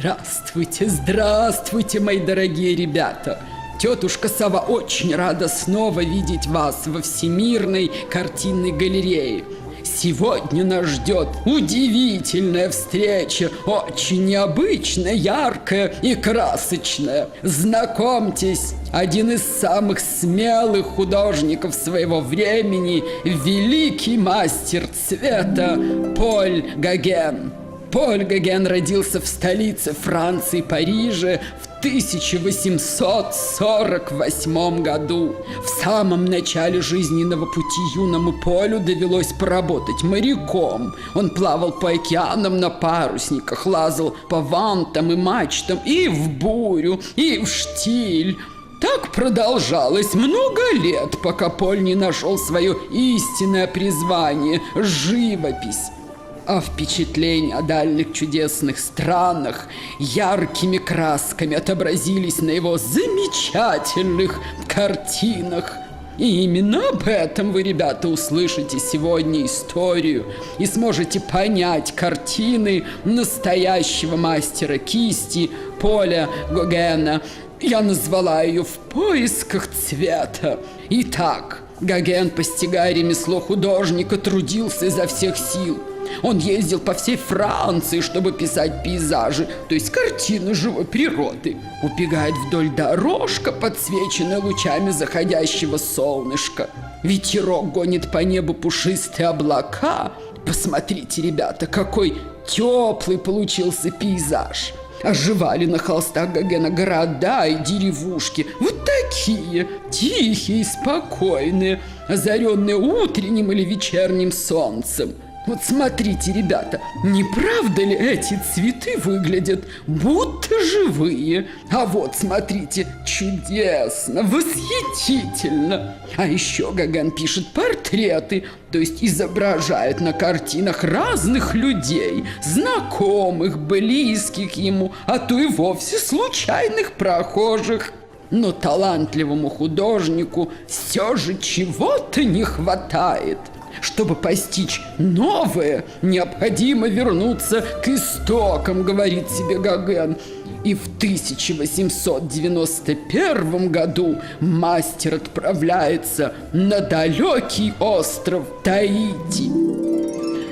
Здравствуйте, здравствуйте, мои дорогие ребята! Тетушка Сава очень рада снова видеть вас во Всемирной картинной галерее. Сегодня нас ждет удивительная встреча, очень необычная, яркая и красочная. Знакомьтесь, один из самых смелых художников своего времени, великий мастер цвета Поль Гоген. Поль Гоген родился в столице Франции, Париже, в 1848 году. В самом начале жизненного пути юному Полю довелось поработать моряком. Он плавал по океанам на парусниках, лазал по вантам и мачтам и в бурю, и в штиль. Так продолжалось много лет, пока Поль не нашел свое истинное призвание – живопись а впечатления о дальних чудесных странах яркими красками отобразились на его замечательных картинах. И именно об этом вы, ребята, услышите сегодня историю и сможете понять картины настоящего мастера кисти Поля Гогена. Я назвала ее «В поисках цвета». Итак, Гоген, постигая ремесло художника, трудился изо всех сил – он ездил по всей Франции, чтобы писать пейзажи, то есть картины живой природы. Убегает вдоль дорожка, подсвеченная лучами заходящего солнышка. Ветерок гонит по небу пушистые облака. Посмотрите, ребята, какой теплый получился пейзаж. Оживали на холстах Гогена города и деревушки. Вот такие, тихие спокойные, озаренные утренним или вечерним солнцем. Вот смотрите, ребята, не правда ли эти цветы выглядят будто живые? А вот, смотрите, чудесно, восхитительно. А еще Гаган пишет портреты, то есть изображает на картинах разных людей, знакомых, близких ему, а то и вовсе случайных прохожих. Но талантливому художнику все же чего-то не хватает – чтобы постичь новое, необходимо вернуться к истокам, говорит себе Гоген. И в 1891 году мастер отправляется на далекий остров Таити.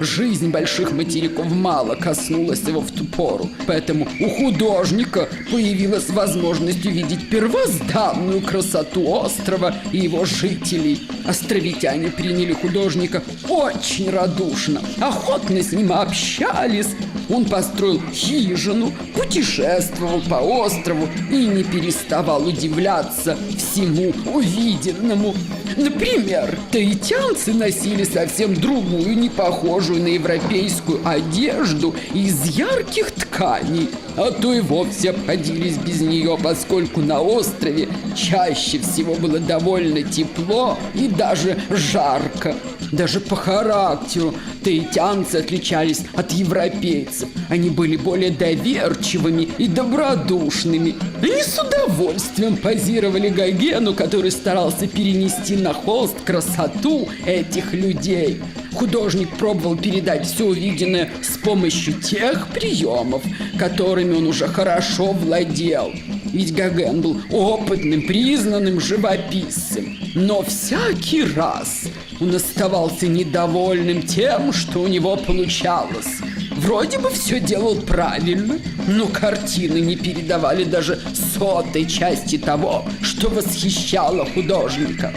Жизнь больших материков мало коснулась его в ту пору, поэтому у художника появилась возможность увидеть первозданную красоту острова и его жителей. Островитяне приняли художника очень радушно, охотно с ним общались. Он построил хижину, путешествовал по острову и не переставал удивляться всему увиденному. Например, таитянцы носили совсем другую, не похожую на европейскую одежду из ярких тканей, а то и вовсе обходились без нее, поскольку на острове чаще всего было довольно тепло и даже жарко. Даже по характеру таитянцы отличались от европейцев. Они были более доверчивыми и добродушными. Они с удовольствием позировали Гогену, который старался перенести на холст красоту этих людей. Художник пробовал передать все увиденное с помощью тех приемов, которыми он уже хорошо владел. Ведь Гоген был опытным, признанным живописцем. Но всякий раз он оставался недовольным тем, что у него получалось. Вроде бы все делал правильно, но картины не передавали даже сотой части того, что восхищало художника.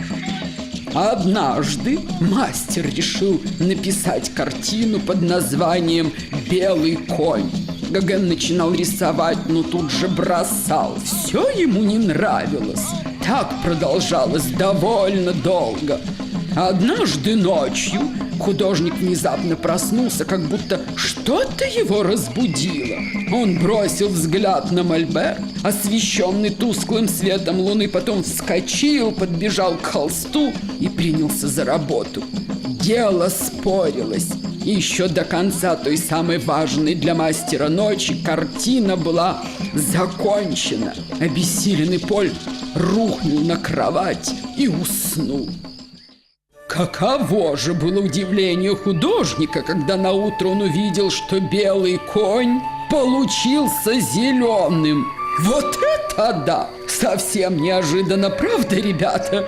Однажды мастер решил написать картину под названием «Белый конь». Гоген начинал рисовать, но тут же бросал. Все ему не нравилось. Так продолжалось довольно долго. Однажды ночью художник внезапно проснулся, как будто что-то его разбудило. Он бросил взгляд на мольберт, освещенный тусклым светом луны, потом вскочил, подбежал к холсту и принялся за работу. Дело спорилось. И еще до конца той самой важной для мастера ночи картина была закончена. Обессиленный Поль рухнул на кровать и уснул. Каково же было удивление художника, когда на утро он увидел, что белый конь получился зеленым. Вот это да! Совсем неожиданно, правда, ребята?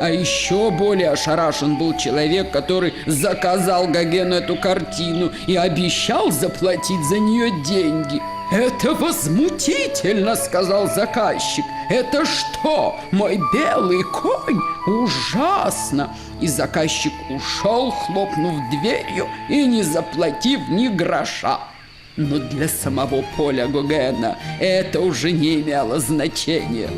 А еще более ошарашен был человек, который заказал Гогену эту картину и обещал заплатить за нее деньги. «Это возмутительно!» — сказал заказчик. «Это что, мой белый конь? Ужасно!» И заказчик ушел, хлопнув дверью и не заплатив ни гроша. Но для самого Поля Гогена это уже не имело значения.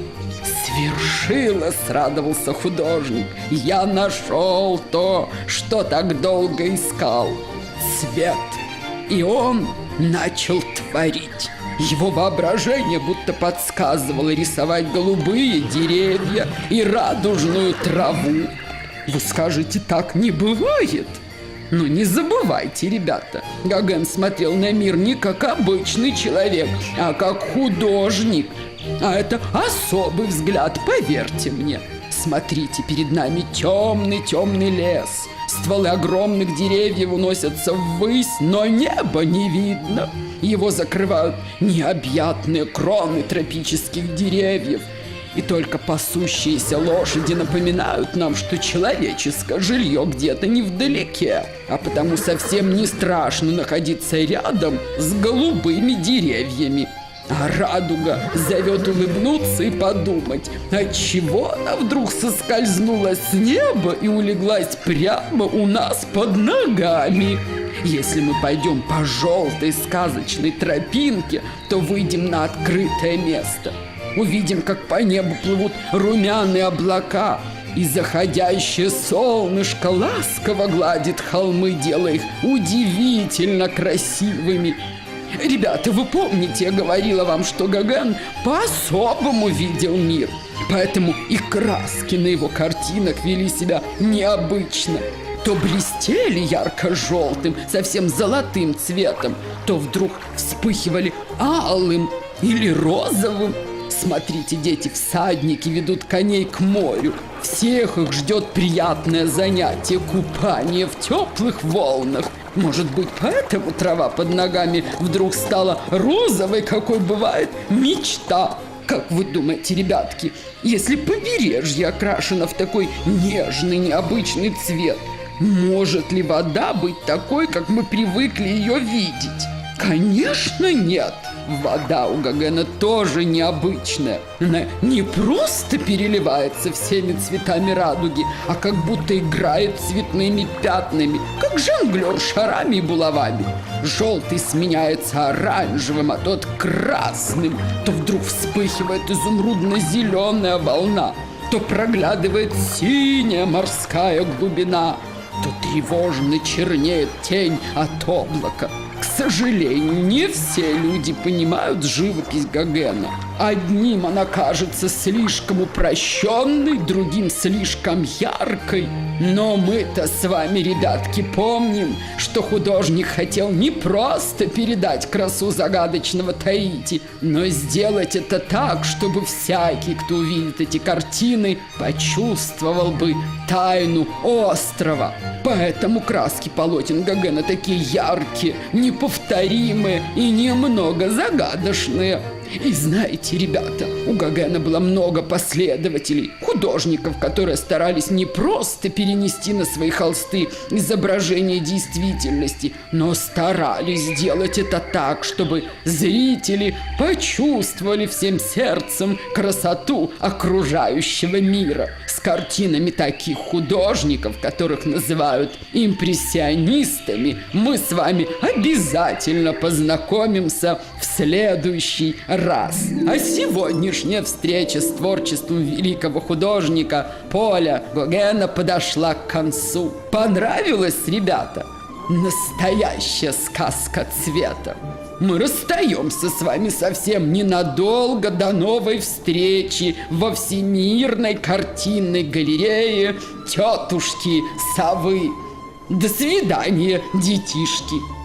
Свершилось, радовался художник. Я нашел то, что так долго искал. Цвет. И он начал творить. Его воображение будто подсказывало рисовать голубые деревья и радужную траву. Вы скажете, так не бывает? Но не забывайте, ребята, Гоген смотрел на мир не как обычный человек, а как художник. А это особый взгляд, поверьте мне. Смотрите, перед нами темный-темный лес. Стволы огромных деревьев уносятся ввысь, но неба не видно. Его закрывают необъятные кроны тропических деревьев – и только пасущиеся лошади напоминают нам, что человеческое жилье где-то невдалеке, а потому совсем не страшно находиться рядом с голубыми деревьями. А радуга зовет улыбнуться и подумать, отчего она вдруг соскользнула с неба и улеглась прямо у нас под ногами. Если мы пойдем по желтой сказочной тропинке, то выйдем на открытое место – Увидим, как по небу плывут румяные облака, и заходящее солнышко ласково гладит холмы, делая их удивительно красивыми. Ребята, вы помните, я говорила вам, что Гаган по-особому видел мир. Поэтому и краски на его картинах вели себя необычно. То блестели ярко-желтым, совсем золотым цветом, то вдруг вспыхивали алым или розовым. Смотрите, дети, всадники ведут коней к морю. Всех их ждет приятное занятие купание в теплых волнах. Может быть, поэтому трава под ногами вдруг стала розовой, какой бывает мечта. Как вы думаете, ребятки, если побережье окрашено в такой нежный, необычный цвет, может ли вода быть такой, как мы привыкли ее видеть? Конечно, нет. Вода у Гагена тоже необычная. Она не просто переливается всеми цветами радуги, а как будто играет цветными пятнами, как жонглер шарами и булавами. Желтый сменяется оранжевым, а тот красным. То вдруг вспыхивает изумрудно-зеленая волна, то проглядывает синяя морская глубина, то тревожно чернеет тень от облака. К сожалению, не все люди понимают живопись Гогена. Одним она кажется слишком упрощенной, другим слишком яркой. Но мы-то с вами, ребятки, помним, что художник хотел не просто передать красу загадочного Таити, но сделать это так, чтобы всякий, кто увидит эти картины, почувствовал бы тайну острова. Поэтому краски полотен Гогена такие яркие, неповторимые и немного загадочные. И знаете, ребята, у Гагена было много последователей, художников, которые старались не просто перенести на свои холсты изображение действительности, но старались сделать это так, чтобы зрители почувствовали всем сердцем красоту окружающего мира. С картинами таких художников, которых называют импрессионистами, мы с вами обязательно познакомимся в следующий раз. А сегодняшняя встреча с творчеством великого художника Поля Гогена подошла к концу. Понравилось, ребята? Настоящая сказка цвета. Мы расстаемся с вами совсем ненадолго до новой встречи во Всемирной картинной галерее тетушки Совы. До свидания, детишки!